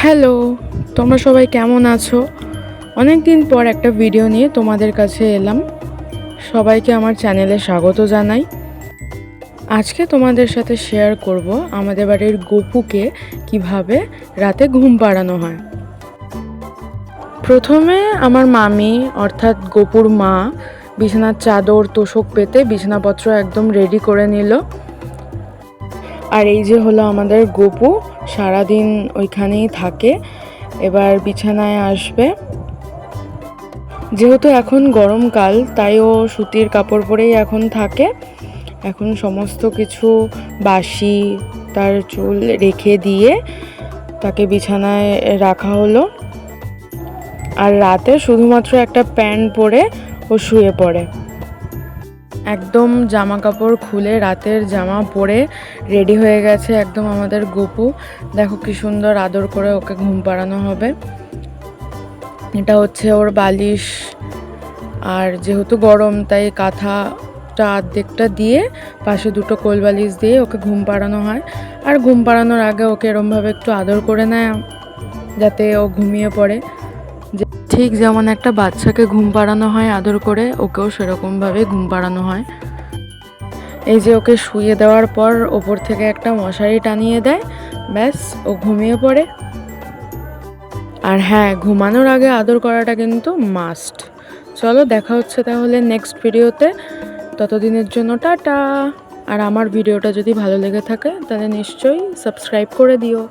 Hello, তোমরা সবাই কেমন আছো? অনেক দিন পর একটা ভিডিও নিয়ে তোমাদের কাছে এলাম। সবাইকে আমার চ্যানেলে স্বাগত জানাই। আজকে তোমাদের সাথে শেয়ার করব আমাদের বাড়ির গপুকে কীভাবে রাতে ঘুম পাড়ানো হয়। প্রথমে আমার মামি, অর্থাৎ গপুর মা, বিছানার চাদর, তোষক পেতে বিছানাপত্র একদম রেডি করে নিল। আর এই যে হলো আমাদের গপু, সারাদিন ওইখানেই থাকে। এবার বিছানায় আসবে। যেহেতু এখন গরমকাল তাই ও সুতির কাপড় পরেই এখন থাকে। এখন সমস্ত কিছু, বাসি, তার চুল রেখে দিয়ে তাকে বিছানায় রাখা হলো। আর রাতে শুধুমাত্র একটা প্যান্ট পরে ও শুয়ে পড়ে। একদম জামা কাপড় খুলে রাতের জামা পরে রেডি হয়ে গেছে একদম আমাদের গপু। দেখো কি সুন্দর আদর করে ওকে ঘুম পাড়ানো হবে। এটা হচ্ছে ওর বালিশ। আর যেহেতু গরম, তাই কাঁথাটা অর্ধেকটা দিয়ে পাশে দুটো কোল বালিশ দিয়ে ওকে ঘুম পাড়ানো হয়। আর ঘুম পাড়ানোর আগে ওকে এরমভাবে একটু আদর করে নেয়, যাতে ও ঘুমিয়ে পড়ে। ঠিক যেমন একটা বাচ্চাকে ঘুম পাড়ানো হয় আদর করে, ওকেও সেরকমভাবে ঘুম পাড়ানো হয়। এই যে ওকে শুয়ে দেওয়ার পর ওপর থেকে একটা মশারি টানিয়ে দেয়, ব্যাস, ও ঘুমিয়ে পড়ে। আর হ্যাঁ ঘুমানোর আগে আদর করাটা কিন্তু মাস্ট চলো দেখা হচ্ছে তাহলে নেক্সট ভিডিওতে ততদিনের জন্য টাটা। আর আমার ভিডিওটা যদি ভালো লেগে থাকে, তাহলে নিশ্চয়ই সাবস্ক্রাইব করে দিও।